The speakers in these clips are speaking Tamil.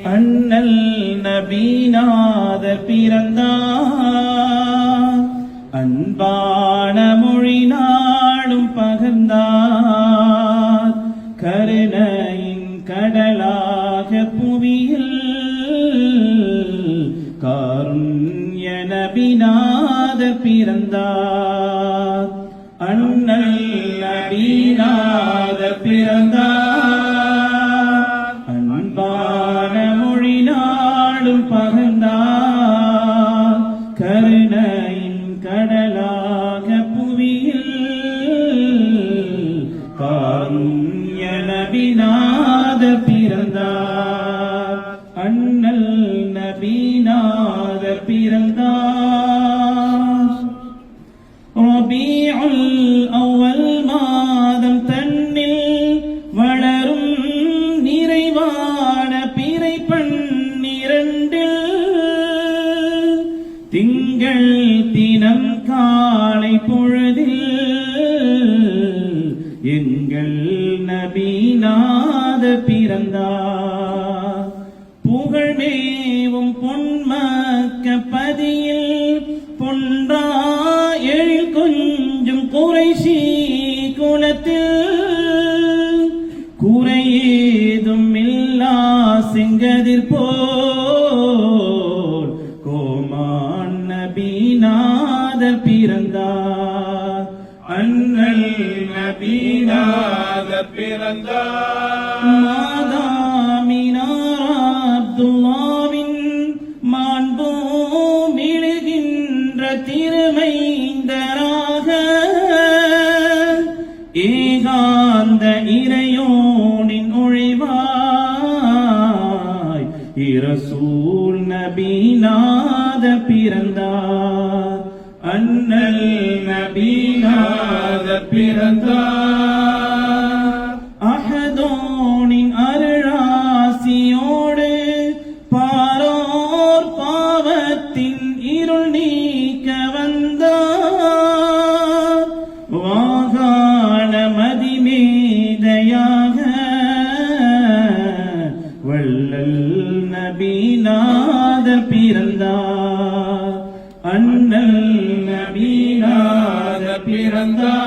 அண்ணல் நபீநாதர் பிறந்தார். அன்பான மொழி நாடும் பகர்ந்தார். கருணையின் கடலாக புவியில் காருண்ய நபிநாதர் பிறந்தார். அண்ணல் நபீநாதர் பிறந்தார். கடலாக புவியில் காருண்ய நபிநாத பிறந்தார். தினம் காலை பொழுதில் எங்கள் நபீநாத பிறந்தார். புகழ்மேவும் பொன்மக்க பதியில் பொன்றா எழில் கொஞ்சம் குறைசி குலத்தில். குறையேதும் இல்லா செங்கதிர் போ நபீநாதர் பிறந்தார் அண்ணல் நபீநாதர் பிறந்தார் மாதாமினார் அப்துல்லாவின் மாண்போ இழுகின்ற திருமைந்தராக. ஏகாந்த இறையோனின் ஒழிவாய் இரசூல் நபீநாத பிறந்தார். அண்ணல் நபீநாத பிறந்தார். நபீநாத பிறந்தார். அண்ணல் நபீநாத பிறந்தார்.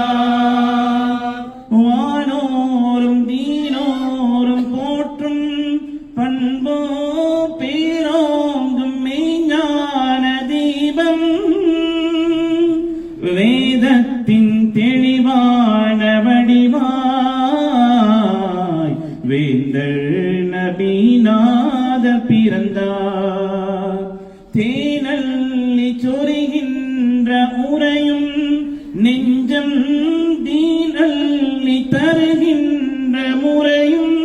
வானோரும் தீனோரும் போற்றும் பண்போ பேரோங்கும் மெய்ஞான தீபம். வேதத்தின் தெளி நபீநாத பிறந்தார். தேனல்லி சொருகின்ற உரையும் நெஞ்சம் தீனல்லி தருகின்ற முறையும்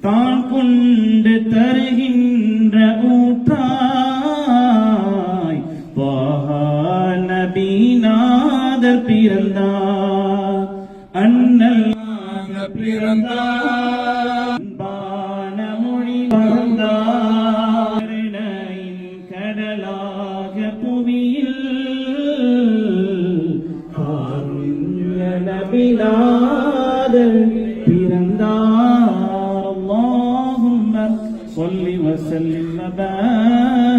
தான் கொண்டு தருகின்ற ஊற்றாய். வாஹா நபீநாதர் பிறந்தார். அண்ணல் பிறந்தார். صل وسلم وبارك